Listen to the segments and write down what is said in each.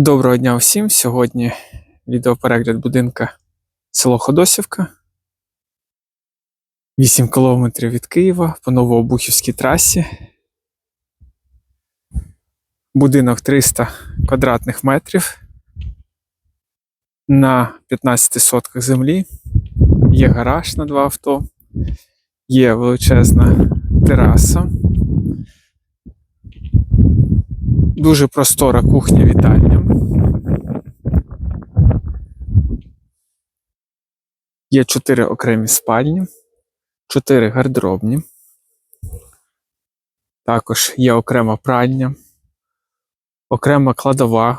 Доброго дня всім! Сьогодні відеоперегляд будинка село Ходосівка. 8 кілометрів від Києва по Новообухівській трасі. Будинок 300 квадратних метрів. На 15 сотках землі. Є гараж на два авто, є величезна тераса. Дуже простора кухня вітальня. Є чотири окремі спальні, чотири гардеробні. Також є окрема пральня, окрема кладова,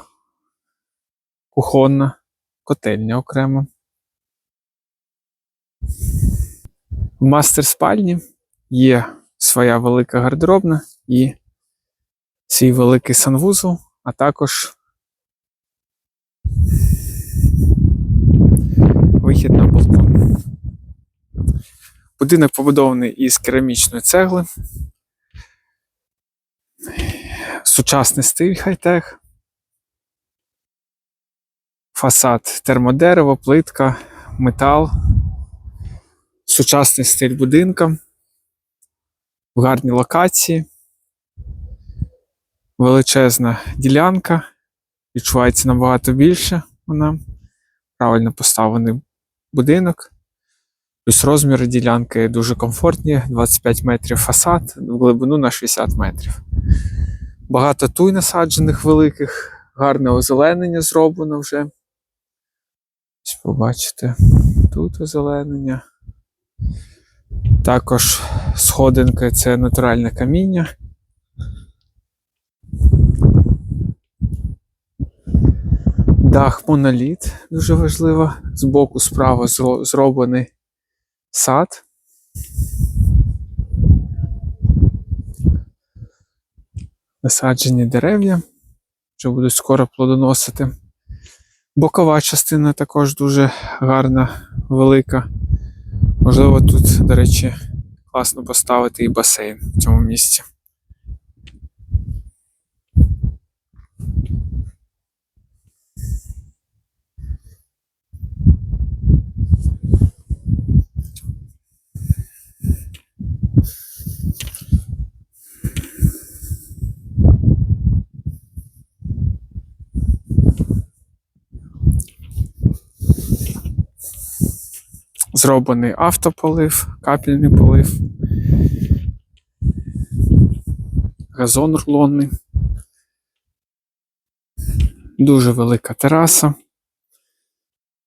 кухонна, котельня окремо. В мастер спальні є своя велика гардеробна і свій великий санвузол, а також вихід на балкон. Будинок побудований із керамічної цегли. Сучасний стиль хай-тех. Фасад термодерево, плитка, метал. Сучасний стиль будинка. В гарній локації. Величезна ділянка. Відчувається набагато більше вона. Правильно поставлений будинок. Плюс розміри ділянки дуже комфортні, 25 метрів фасад, в глибину на 60 метрів. Багато туй насаджених великих, гарне озеленення зроблено вже. Ось побачите, тут озеленення. Також сходинки це натуральне каміння. Дах моноліт дуже важливо. Збоку справа зроблений сад. Насаджені дерев'я, що будуть скоро плодоносити. Бокова частина також дуже гарна, велика. Можливо, тут, до речі, класно поставити і басейн в цьому місці. Зроблений автополив, капельний полив, газон рулонний. Дуже велика тераса.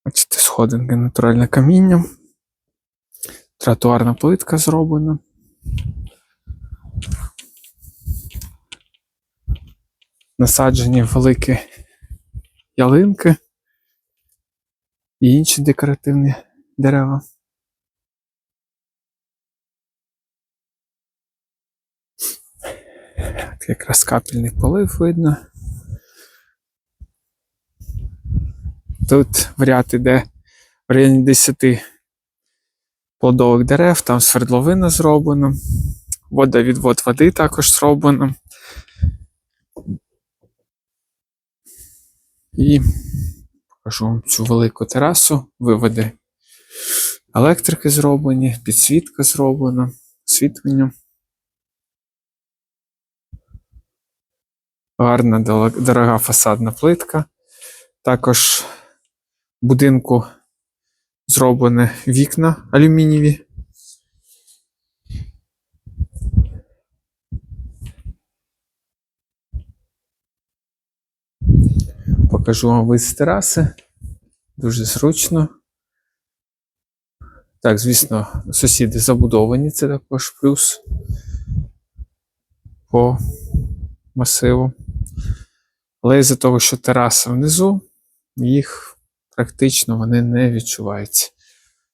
Бачите, сходинки натуральне каміння. Тротуарна плитка зроблена. Насаджені великі ялинки і інші декоративні дерева. От Якраз капельний полив видно. Тут в ряд іде в районі 10 плодових дерев, там свердловина зроблена, водовідвод води також зроблено. І покажу вам цю велику терасу, виводи електрики зроблені, підсвітка зроблена, освітлення. Гарна дорога фасадна плитка. Також в будинку зроблені вікна алюмінієві. Покажу вам вид з тераси. Дуже зручно. Так, звісно, сусіди забудовані, це також плюс по масиву. Але із-за того, що тераса внизу, їх практично вони не відчуваються.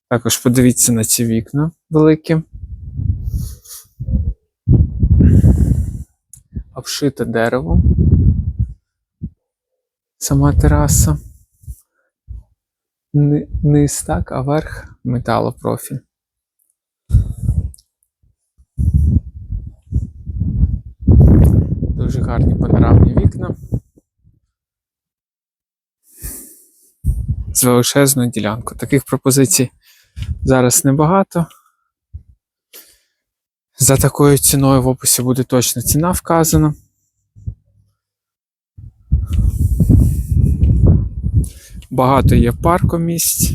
Також подивіться на ці вікна великі. Обшите деревом. Сама тераса. Ни- Низ так, а верх металопрофіль. Дуже гарні панорамні вікна. з величезною ділянкою. Таких пропозицій зараз небагато. За такою ціною в описі буде точна ціна вказана. Багато є паркомісць.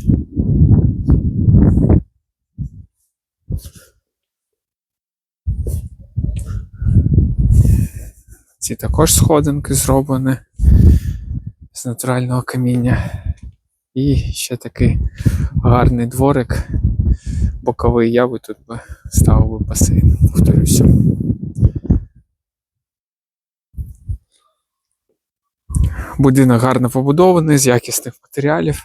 Ці також сходинки зроблені з натурального каміння. І ще такий гарний дворик боковий. Я би тут би ставив би басейн, повторюся. Будинок гарно побудований з якісних матеріалів.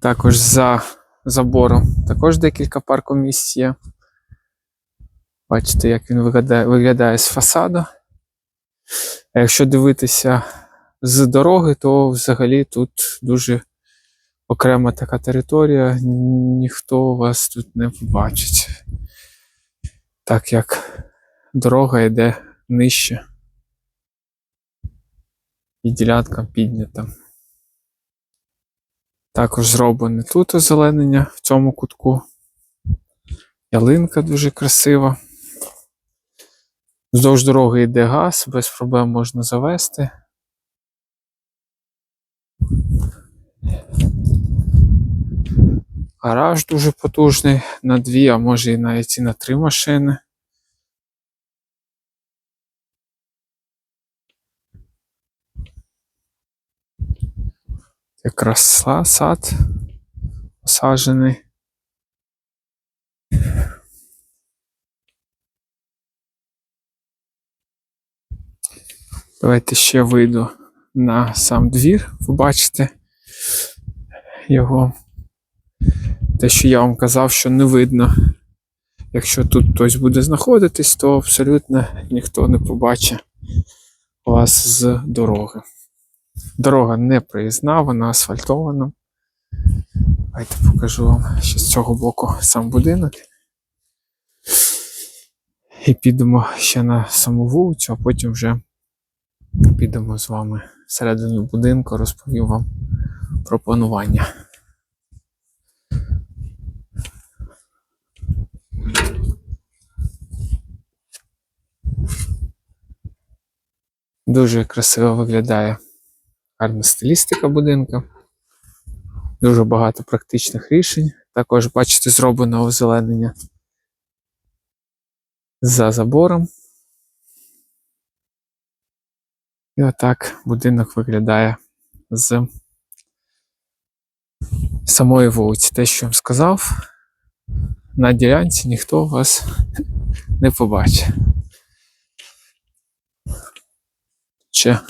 Також за забором також декілька паркомісць є. Бачите, як він виглядає, виглядає з фасаду. А якщо дивитися з дороги, то взагалі тут дуже окрема така територія, ніхто вас тут не побачить. Так як дорога йде нижче. І ділянка піднята. Також зроблене тут озеленення в цьому кутку. Ялинка дуже красива. Вздовж дороги йде газ, без проблем можна завести. Гараж дуже потужний на дві, а може і навіть і на три машини. Якраз сад посаджений. Давайте ще вийду на сам двір, ви бачите його. Те, що я вам казав, що не видно. Якщо тут хтось буде знаходитись, то абсолютно ніхто не побачить вас з дороги. Дорога не проїзна, вона асфальтована. Давайте покажу вам ще з цього боку сам будинок. І підемо ще на саму вулицю, а потім вже підемо з вами всередину будинку, розповім вам про планування. Дуже красиво виглядає гарна стилістика будинка. Дуже багато практичних рішень. Також, бачите, зроблено озеленення за забором. І отак будинок виглядає з самої вулиці. Те, що я вам сказав, на ділянці ніхто вас не побачить. Ще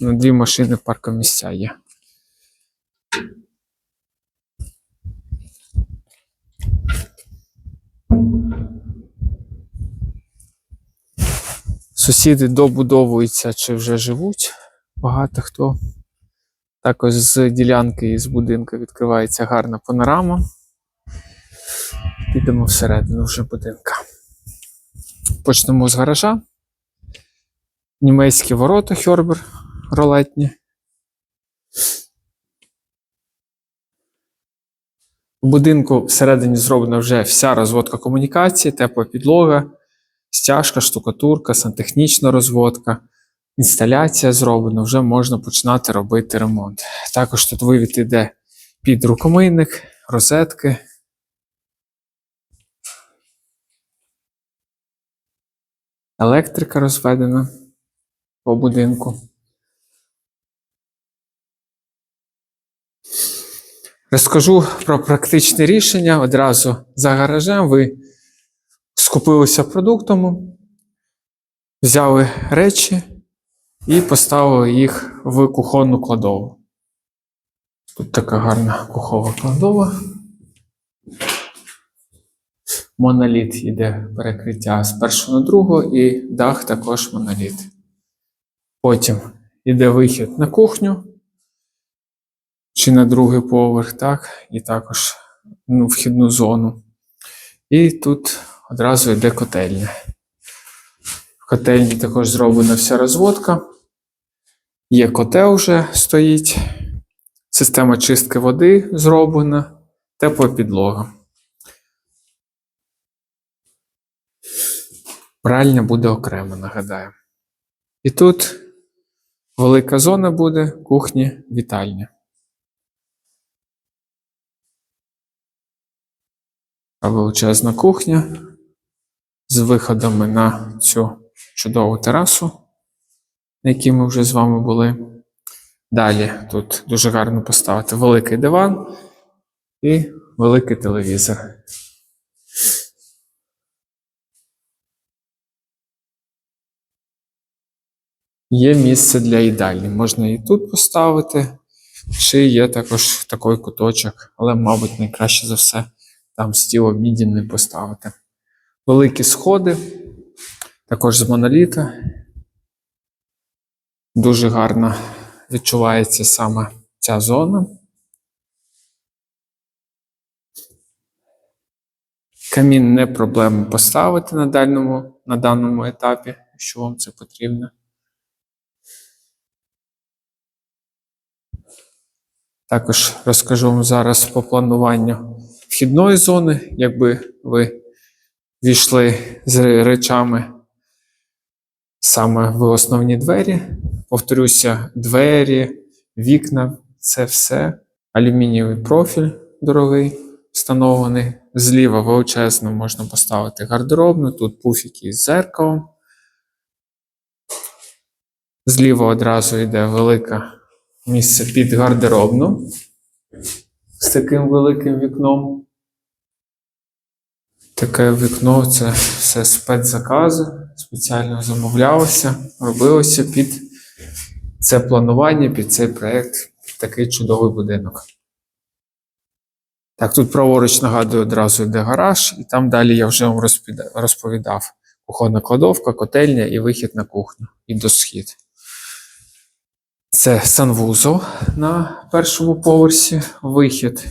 на дві машини паркомісця є. Сусіди добудовуються чи вже живуть. Багато хто. Також з ділянки і з будинку відкривається гарна панорама. Підемо всередину вже будинка. Почнемо з гаража. Німецькі ворота Хьорбер ролетні. В будинку всередині зроблена вже вся розводка комунікації, тепла підлога, стяжка, штукатурка, сантехнічна розводка, інсталяція зроблена, вже можна починати робити ремонт. Також тут вивід іде під рукомийник, розетки. Електрика розведена по будинку. Розкажу про практичне рішення. Одразу за гаражем ви скупилися продуктом, взяли речі і поставили їх в кухонну кладову. Тут така гарна кухова кладова. Моноліт йде перекриття з першого на другого, і дах також моноліт. Потім йде вихід на кухню чи на другий поверх, так, і також ну, вхідну зону. І тут одразу йде котельня. В котельні також зроблена вся розводка. Є котел вже стоїть, система чистки води зроблена, тепла підлога. Пральня буде окремо, нагадаю. І тут велика зона буде кухні, вітальня. А величезна кухня з виходами на цю чудову терасу, на якій ми вже з вами були. Далі тут дуже гарно поставити великий диван і великий телевізор. Є місце для їдальні. Можна і тут поставити, чи є також такий куточок, але, мабуть, найкраще за все там стіл обідінний поставити. Великі сходи, також з моноліта. Дуже гарно відчувається саме ця зона. Камін не проблема поставити на, дальному, на даному етапі, якщо вам це потрібно. Також розкажу вам зараз по плануванню вхідної зони, якби ви війшли з речами саме в основні двері. Повторюся, двері, вікна це все. Алюмінієвий профіль дорогий встановлений. Зліва величезно можна поставити гардеробну, тут пуфіки з зеркалом. Зліва одразу йде велике місце під гардеробну з таким великим вікном. Таке вікно це все спецзакази, спеціально замовлялося, робилося під це планування, під цей проєкт, під такий чудовий будинок. Так, тут праворуч нагадую, одразу йде гараж, і там далі я вже вам розповідав. Кухонна кладовка, котельня і вихід на кухню і до схід. Це санвузол на першому поверсі, вихід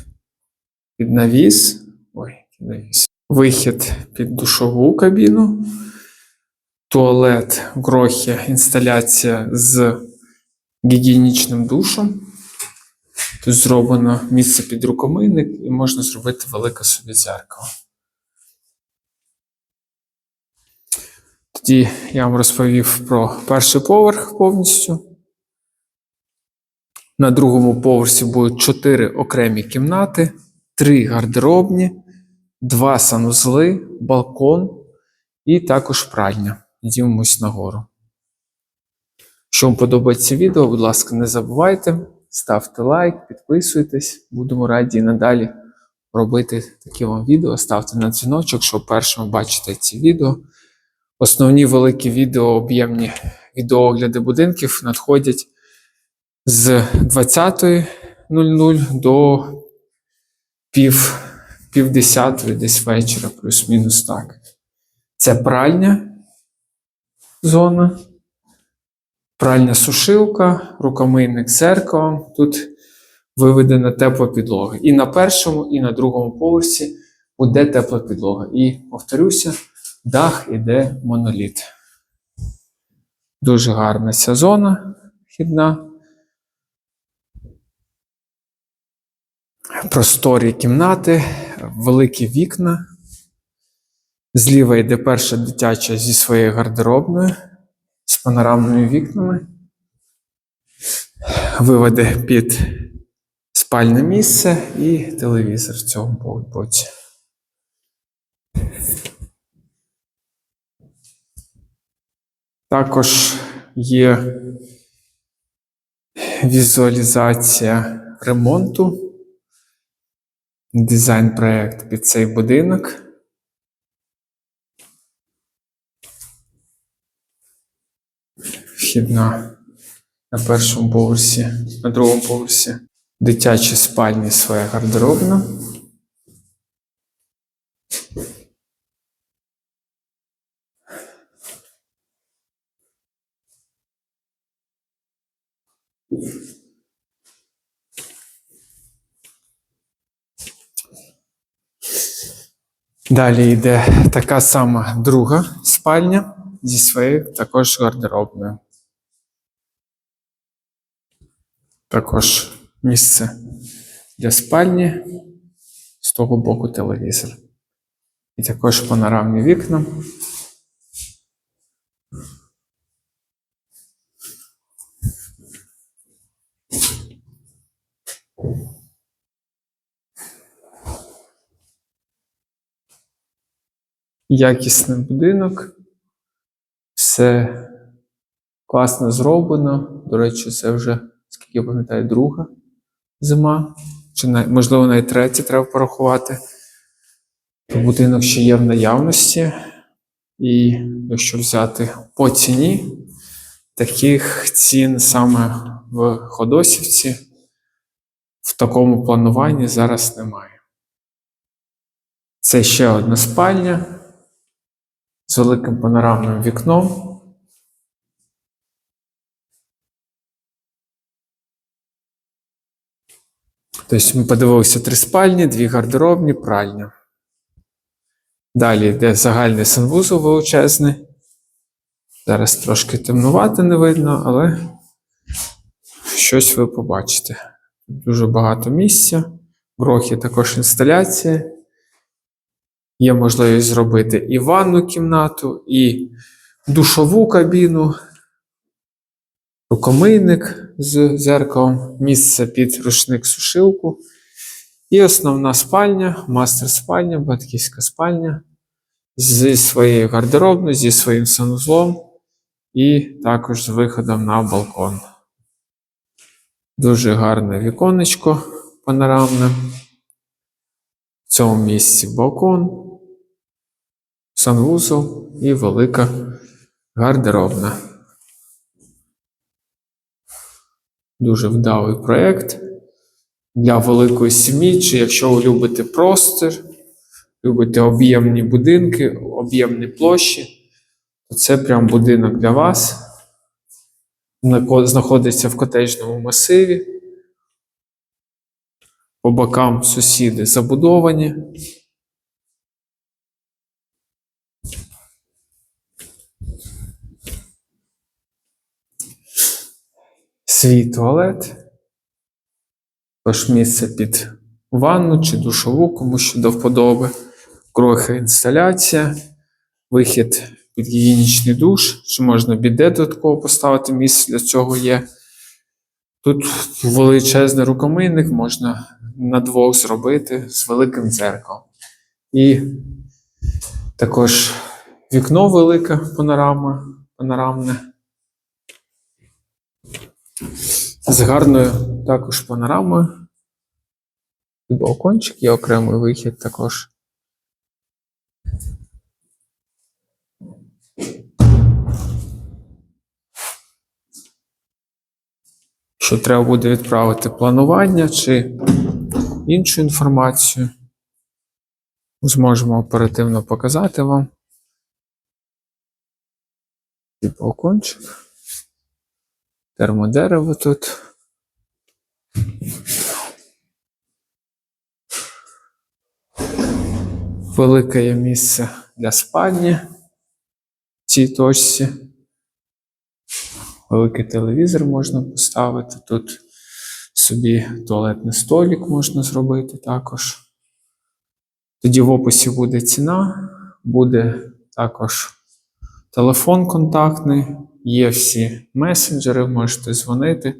під навіс. Ой, навіс. Вихід під душову кабіну, туалет, грохи, інсталяція з гігієнічним душом. Тут зроблено місце під рукомийник і можна зробити велике собі дзеркало. Тоді я вам розповів про перший поверх повністю. На другому поверсі будуть 4 окремі кімнати, 3 гардеробні, 2 санузли, балкон і також пральня. Йдемось нагору. Якщо вам подобається відео, будь ласка, не забувайте, ставте лайк, підписуйтесь. Будемо раді і надалі робити такі вам відео. Ставте на дзвіночок, щоб першими бачите ці відео. Основні великі відео, об'ємні відеоогляди будинків надходять з 20.00 до пів, пів десятої десь вечора, плюс-мінус так. Це пральня зона, пральня сушилка, рукомийник з зеркалом. Тут виведена тепла підлога. І на першому, і на другому поверсі буде тепла підлога. І повторюся, дах іде моноліт. Дуже гарна ця зона вхідна. Просторі кімнати, великі вікна. Зліва йде перша дитяча зі своєю гардеробною, з панорамними вікнами. Виведе під спальне місце і телевізор в цьому боці. Також є візуалізація ремонту дизайн-проект під цей будинок. Вхідна на першому поверсі, на другому поверсі. Дитячі спальні своя гардеробна. Далі йде така сама друга спальня зі своєю також гардеробною. Також місце для спальні, з того боку телевізор. І також панорамні вікна. Якісний будинок. Все класно зроблено. До речі, це вже, скільки я пам'ятаю, друга зима. Чи можливо навіть третя треба порахувати. Будинок ще є в наявності. І якщо взяти по ціні, таких цін саме в Ходосівці в такому плануванні зараз немає. Це ще одна спальня з великим панорамним вікном. Тобто ми подивилися три спальні, дві гардеробні, пральня. Далі йде загальний санвузол величезний. Зараз трошки темнувати не видно, але щось ви побачите. Дуже багато місця. В Грохі також інсталяція. Є можливість зробити і ванну кімнату, і душову кабіну, рукомийник з зеркалом, місце під рушник-сушилку. І основна спальня, мастер спальня, батьківська спальня зі своєю гардеробною, зі своїм санузлом і також з виходом на балкон. Дуже гарне віконечко панорамне. Цьому місці балкон, санвузол і велика гардеробна. Дуже вдалий проєкт для великої сім'ї, чи якщо ви любите простір, любите об'ємні будинки, об'ємні площі, то це прям будинок для вас. Знаходиться в котеджному масиві. По бокам сусіди забудовані. Свій туалет. Тож місце під ванну чи душову, кому що до вподоби. Крохи інсталяція, вихід під гігієнічний душ, чи можна біде додатково поставити, місце для цього є. Тут величезний рукомийник можна на двох зробити з великим дзеркалом. І також вікно велике панорама, панорамне. З гарною також панорамою. Балкончик є окремий вихід також. Що треба буде відправити планування чи іншу інформацію, зможемо оперативно показати вам. І балкончик. Термодерево тут. Велике є місце для спальні в цій точці. Великий телевізор можна поставити. Тут собі туалетний столик можна зробити також. Тоді в описі буде ціна, буде також телефон контактний, є всі месенджери, можете дзвонити.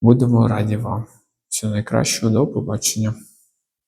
Будемо раді вам. Всього найкращого, до побачення.